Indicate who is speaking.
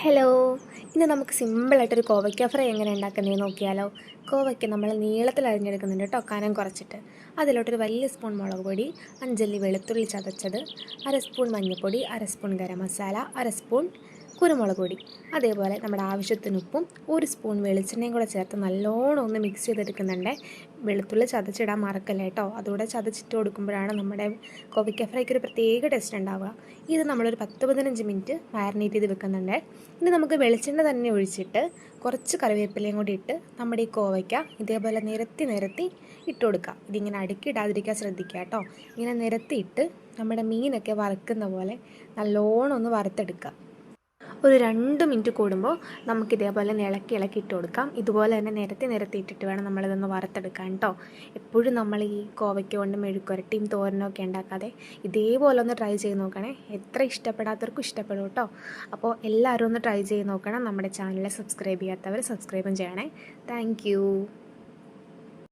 Speaker 1: Hello ഇന്ന് നമുക്ക് സിമ്പിളായിട്ടൊരു കോവയ്ക്ക ഫ്രൈ എങ്ങനെ ഉണ്ടാക്കുന്നതെന്ന് നോക്കിയാലോ. കോവയ്ക്ക നമ്മൾ നീളത്തിൽ അരിഞ്ഞെടുക്കുന്നുണ്ട് കേട്ടോ കനം കുറച്ചിട്ട്. അതിലോട്ടൊരു വലിയ സ്പൂൺ മുളക് പൊടി അഞ്ചല്ലി വെളുത്തുള്ളി ചതച്ചത് അര സ്പൂൺ മഞ്ഞൾപ്പൊടി അര സ്പൂൺ ഗരം മസാല അര സ്പൂൺ കുരുമുളക് പൊടി അതേപോലെ നമ്മുടെ ആവശ്യത്തിന് ഉപ്പും ഒരു സ്പൂൺ വെളിച്ചെണ്ണയും കൂടെ ചേർത്ത് നല്ലോണം ഒന്ന് മിക്സ് ചെയ്തെടുക്കുന്നുണ്ട്. വെളുത്തുള്ളി ചതച്ചിടാൻ മറക്കല്ലേ കേട്ടോ അതുകൂടെ ചതച്ചിട്ട് കൊടുക്കുമ്പോഴാണ് നമ്മുടെ കോവയ്ക്ക ഫ്രൈക്ക് ഒരു പ്രത്യേക ടേസ്റ്റ് ഉണ്ടാവുക. ഇത് നമ്മളൊരു പത്ത് പതിനഞ്ച് മിനിറ്റ് മാരിനേറ്റ് ചെയ്ത് വെക്കുന്നുണ്ട്. ഇനി നമുക്ക് വെളിച്ചെണ്ണ തന്നെ ഒഴിച്ചിട്ട് കുറച്ച് കറിവേപ്പിലയും കൂടി ഇട്ട് നമ്മുടെ ഈ കോവയ്ക്ക ഇതേപോലെ നിരത്തി നിരത്തി ഇട്ട് കൊടുക്കുക. ഇതിങ്ങനെ അടുക്കി ഇടാതിരിക്കാൻ ശ്രദ്ധിക്കുക കേട്ടോ ഇങ്ങനെ നിരത്തിയിട്ട് നമ്മുടെ മീനൊക്കെ വറുക്കുന്ന പോലെ നല്ലോണം ഒന്ന് വറുത്തെടുക്കുക. ഒരു രണ്ട് മിനിറ്റ് കൂടുമ്പോൾ നമുക്ക് ഇതേപോലെ ഇളക്കി ഇളക്കി ഇട്ട് കൊടുക്കാം. ഇതുപോലെ തന്നെ നിരത്തി നിരത്തി ഇട്ടിട്ട് വേണം നമ്മളിതൊന്ന് വറുത്തെടുക്കാൻ കേട്ടോ എപ്പോഴും നമ്മൾ ഈ കോവയ്ക്ക കൊണ്ട് മെഴുക്കുരട്ടിയും തോരനൊക്കെ ഉണ്ടാക്കാതെ ഇതേപോലെ ഒന്ന് ട്രൈ ചെയ്ത് നോക്കണേ. എത്ര ഇഷ്ടപ്പെടാത്തവർക്കും ഇഷ്ടപ്പെടും കേട്ടോ അപ്പോൾ എല്ലാവരും ഒന്ന് ട്രൈ ചെയ്ത് നോക്കണം. നമ്മുടെ ചാനൽ സബ്സ്ക്രൈബ് ചെയ്യാത്തവർ സബ്സ്ക്രൈബും ചെയ്യണേ. താങ്ക്